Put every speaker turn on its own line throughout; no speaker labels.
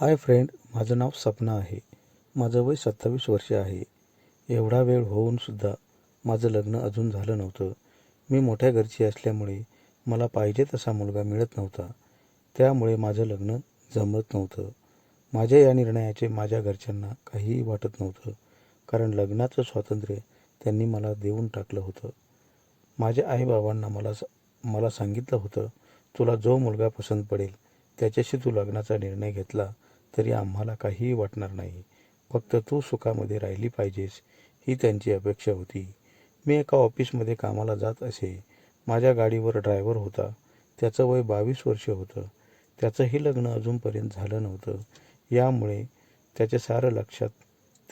Hi friend माझं नाव सपना आहे. माझं वय सत्तावीस वर्ष आहे. एवढा वेळ होऊनसुद्धा माझं लग्न अजून झालं नव्हतं. मी मोठ्या घरची असल्यामुळे मला पाहिजे तसा मुलगा मिळत नव्हता. त्यामुळे माझं लग्न जमत नव्हतं. माझ्या या निर्णयाचे माझ्या घरच्यांना काहीही वाटत नव्हतं. कारण लग्नाचं स्वातंत्र्य त्यांनी मला देऊन टाकलं होतं. माझ्या आईबाबांना मला स मला सांगितलं होतं तुला जो मुलगा पसंत पडेल त्याच्याशी तू लग्नाचा निर्णय घेतला तरी आम्हाला काहीही वाटणार नाही. फक्त तू सुखामध्ये राहिली पाहिजेस ही त्यांची अपेक्षा होती. मी एका ऑफिसमध्ये कामाला जात असे. माझ्या गाडीवर ड्रायव्हर होता. त्याचं वय बावीस वर्ष होतं. त्याचंही लग्न अजूनपर्यंत झालं नव्हतं. यामुळे त्याचे सारं लक्षात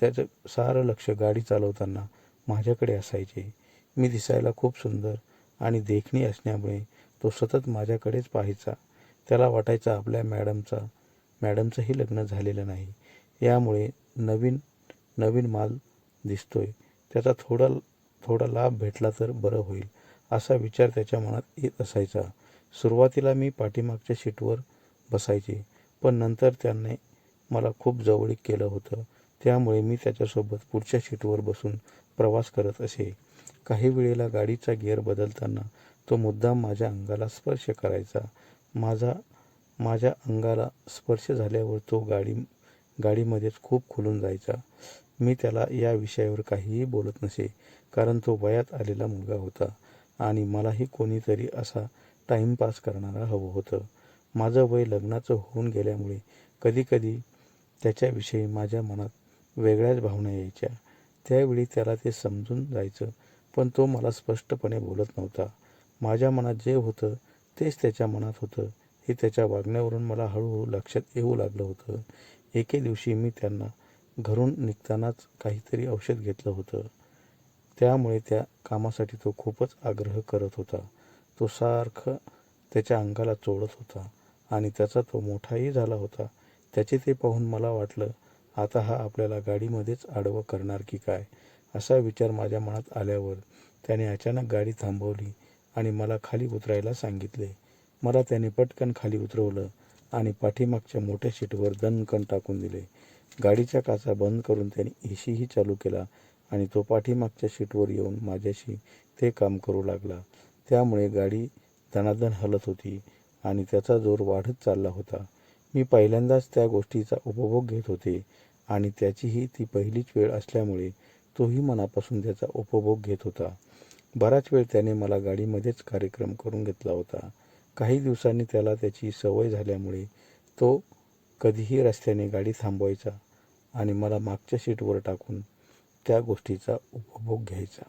त्याचं सारं लक्ष गाडी चालवताना माझ्याकडे असायचे. मी दिसायला खूप सुंदर आणि देखणी असल्यामुळे तो सतत माझ्याकडेच पाहायचा. त्याला वाटायचा आपल्या मॅडमचा मॅडमचंही लग्न झालेलं नाही. यामुळे नवीन नवीन माल दिसतो आहे त्याचा थोडा थोडा लाभ भेटला तर बरं होईल असा विचार त्याच्या मनात येत असायचा. सुरुवातीला मी पाठीमागच्या सीटवर बसायचे पण नंतर त्याने मला खूप जवळीक केलं होतं. त्यामुळे मी त्याच्यासोबत पुढच्या सीटवर बसून प्रवास करत असे. काही वेळेला गाडीचा गिअर बदलताना तो मुद्दाम माझ्या अंगाला स्पर्श करायचा. माझा माझ्या अंगाला स्पर्श झाल्यावर तो गाडी गाडीमध्येच खूप खुलून जायचा. मी त्याला या विषयावर काहीही बोलत नसे कारण तो वयात आलेला मुलगा होता आणि मलाही कोणीतरी असा टाईमपास करणारा हवं होतं. माझं वय लग्नाचं होऊन गेल्यामुळे कधीकधी त्याच्याविषयी माझ्या मनात वेगळ्याच भावना यायच्या. त्यावेळी त्याला ते समजून जायचं पण तो मला स्पष्टपणे बोलत नव्हता. माझ्या मनात जे होतं तेच त्याच्या मनात होतं. हे त्याच्या वागण्यावरून मला हळूहळू लक्षात येऊ लागलं होतं. एके दिवशी मी त्यांना घरून निघतानाच काहीतरी औषध घेतलं होतं. त्यामुळे त्या कामासाठी तो खूपच आग्रह करत होता. तो सारखं त्याच्या अंगाला चोळत होता आणि त्याचा तो मोठाही झाला होता. त्याचे ते पाहून मला वाटलं आता हा आपल्याला गाडीमध्येच आडवं करणार की काय? असा विचार माझ्या मनात आल्यावर त्याने अचानक गाडी थांबवली आणि मला खाली उतरायला सांगितले. मला त्याने पटकन खाली उतरवलं आणि पाठीमागच्या मोठ्या शीटवर दणकण टाकून दिले. गाडीच्या काचा बंद करून त्याने एशीही चालू केला आणि तो पाठीमागच्या शीटवर येऊन माझ्याशी ते काम करू लागला. त्यामुळे गाडी दणादण हलत होती आणि त्याचा जोर वाढत चालला होता. मी पहिल्यांदाच त्या गोष्टीचा उपभोग घेत होते आणि त्याचीही ती पहिलीच वेळ असल्यामुळे तोही मनापासून त्याचा उपभोग घेत होता. बराच वेळ त्याने मला गाडीमध्येच कार्यक्रम करून घेतला होता. काही दिवसांनी त्याला त्याची सवय झाल्यामुळे तो कधीही रस्त्याने गाडी थांबवायचा आणि मला मागच्या सीटवर टाकून त्या गोष्टीचा उपभोग घ्यायचा.